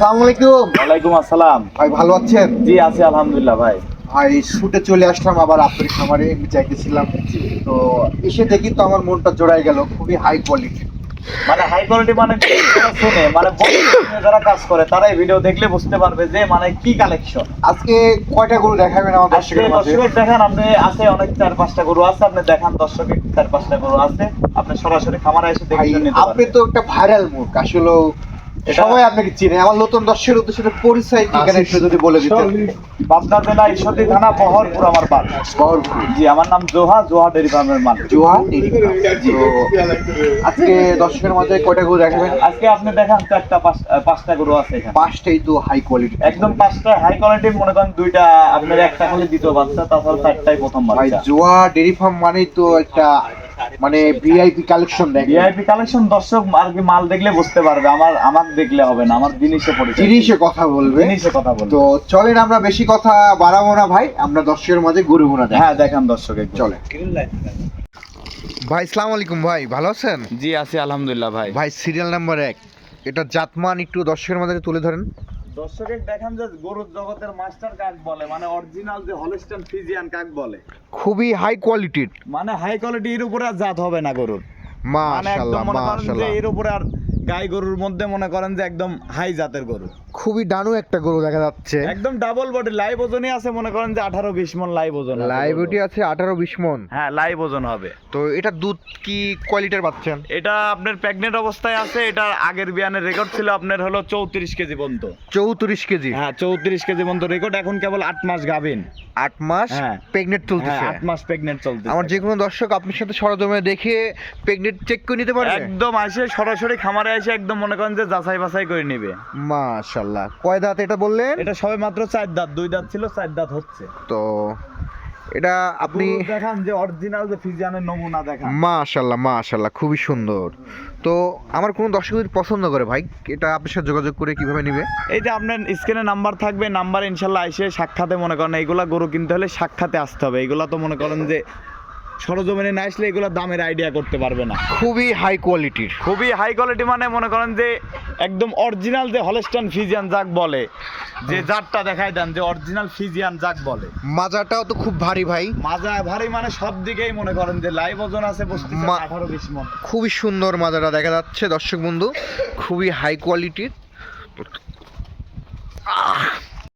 আসসালামু আলাইকুম। ওয়ালাইকুম আসসালাম। ভাই ভালো আছেন? জি আছি আলহামদুলিল্লাহ ভাই। ভাই শুটে চলে আসলাম আবার আপনার খামারে আমি চাইতেছিলাম তো এসে দেখি তো আমার মনটা জোড়াই গেল খুবই হাই কোয়ালিটি মানে হাই কোয়ালিটি মানে শুনে মানে বড় screen এ যারা কাজ করে তারাই ভিডিও দেখলে বুঝতে পারবে যে মানে কি কালেকশন আজকে কয়টা গরু দেখাবেন দর্শকের দর্শকের দেখান আপনি আছে অনেক চার পাঁচটা গরু আছে আপনি দেখান দর্শকের চার পাঁচটা গরু আছে আপনি সরাসরি খামারে এসে দেখে আপনি তো একটা ভাইরাল মুখ আসলে সবাই আপনাকে চিনে। আমার নতুন দর্শকের উদ্দেশ্যে পরিচয় ঠিকানা একটু যদি বলে দিতেন। পাবনা জেলা ঈশ্বরদী থানা বহরপুর আমার বহরপুর জি আমার নাম জোহা জোহা ডেরি ফার্মের মালিক। জোহা আজকে দর্শকের মাঝে কয়টা গরু দেখাবেন? আজকে আপনি দেখান চারটা পাঁচ- পাঁচটা গরু আছে এখানে। পাঁচটাই তো হাই কোয়ালিটি একদম পাঁচটা হাই কোয়ালিটির মনে করেন দুইটা আপনার একটা খালি দ্বিতীয় বাচ্চা তাছাড়া চারটাই প্রথম বাচ্চা। জোয়া ডেরি ফার্ম মানেই তো একটা মানে ভিআইপি কালেকশন দেখে ভিআইপি কালেকশন দর্শক আর কি মাল দেখলে বুঝতে পারবে আমার আমার দেখলে হবে না আমার জিনিসে পরিচয় জিনিসে কথা বলবে। জিনিসে কথা বলব। তো চলেন আমরা বেশি কথা বাড়াবো না ভাই আমরা দর্শকের মাঝে গরু গোনা দেখ। হ্যাঁ দেখান দর্শক। চলে ভাই সালাম আলাইকুম ভাই ভালো আছেন? জি আছি আলহামদুলিল্লাহ ভাই। ভাই সিরিয়াল নাম্বার এক। এটা জাতমান একটু দর্শকের মাঝে তুলে ধরেন। দর্শকে দেখান যে গরুর জগতের মাস্টার কাক বলে মানে অরিজিনাল যে হলস্টাইন ফিজিয়ান কাক বলে। খুবই হাই কোয়ালিটির মানে হাই কোয়ালিটির উপরে আর জাত হবে না গরুর। মানে মাশাআল্লাহ মনে মাশাআল্লাহ এর উপরে আর গাই গরুর মধ্যে মনে করেন যে একদম হাই জাতের গরু। খুবই ডানু একটা গরু দেখা যাচ্ছে। একদম ডাবল বডি লাইভ ওজনই আছে মনে করেন যে আঠারো বিশ মন লাইভ ওজন লাইভিটি গরুর। আছে আঠারো বিশ মন। হ্যাঁ লাইভ ওজন হবে। তো এটা দুধ কি কোয়ালিটির পাচ্ছেন? এটা আপনার প্রেগনেন্ট অবস্থায় আছে এটা আগের বিয়ানের রেকর্ড ছিল আপনার হলো চৌত্রিশ কেজি পর্যন্ত। চৌত্রিশ কেজি। হ্যাঁ চৌত্রিশ কেজি পর্যন্ত রেকর্ড এখন কেবল আট মাস গাভিন। আট মাস হ্যাঁ। প্রেগনেন্ট হ্যাঁ চলতেছে আট মাস প্রেগনেন্ট চলছে আমার যে কোনো দর্শক আপনার সাথে সরজমে দেখে প্রেগনেন্ট চেক করে নিতে পারবে? একদম আসে সরাসরি খামারে এসে একদম মনে করেন যে যাচাই বাছাই করে নিবে। মাশাল্লাহ কয় দাঁত এটা বললেন? এটা সবে মাত্র চার দাঁত দুই দাঁত ছিল চার দাঁত হচ্ছে। তো এটা আপনি দেখান যে অরিজিনাল যে ফিজিয়ানের নমুনা দেখান। মাশাল্লাহ মাশাল্লাহ খুবই সুন্দর। তো আমার কোনো দর্শক যদি পছন্দ করে ভাই এটা আপনার সাথে যোগাযোগ করে কীভাবে নিবে? এই যে আপনার স্ক্রিনে নাম্বার থাকবে নাম্বার ইনশাল্লাহ এসে সাক্ষাতে মনে করেন এইগুলা গরু কিনতে হলে সাক্ষাতে আসতে হবে। এগুলা তো মনে করেন যে সরজমিনে না আসলে এগুলো দামের আইডিয়া করতে পারবে না। খুবই হাই কোয়ালিটির খুবই হাই কোয়ালিটি মানে মনে করেন যে একদম অরিজিনাল যে হলস্টাইন ফিজিয়ান যাক বলে যে জাতটা দেখাই দেন যে অরিজিনাল ফিজিয়ান যাক বলে। মাজাটাও তো খুব ভারী ভাই। মাজা ভারী মানে সব দিকেই মনে করেন যে লাইভ ওজন আছে বসতে আঠারো বিশ মন। খুবই সুন্দর মাজাটা দেখা যাচ্ছে দর্শক বন্ধু। খুবই হাই কোয়ালিটির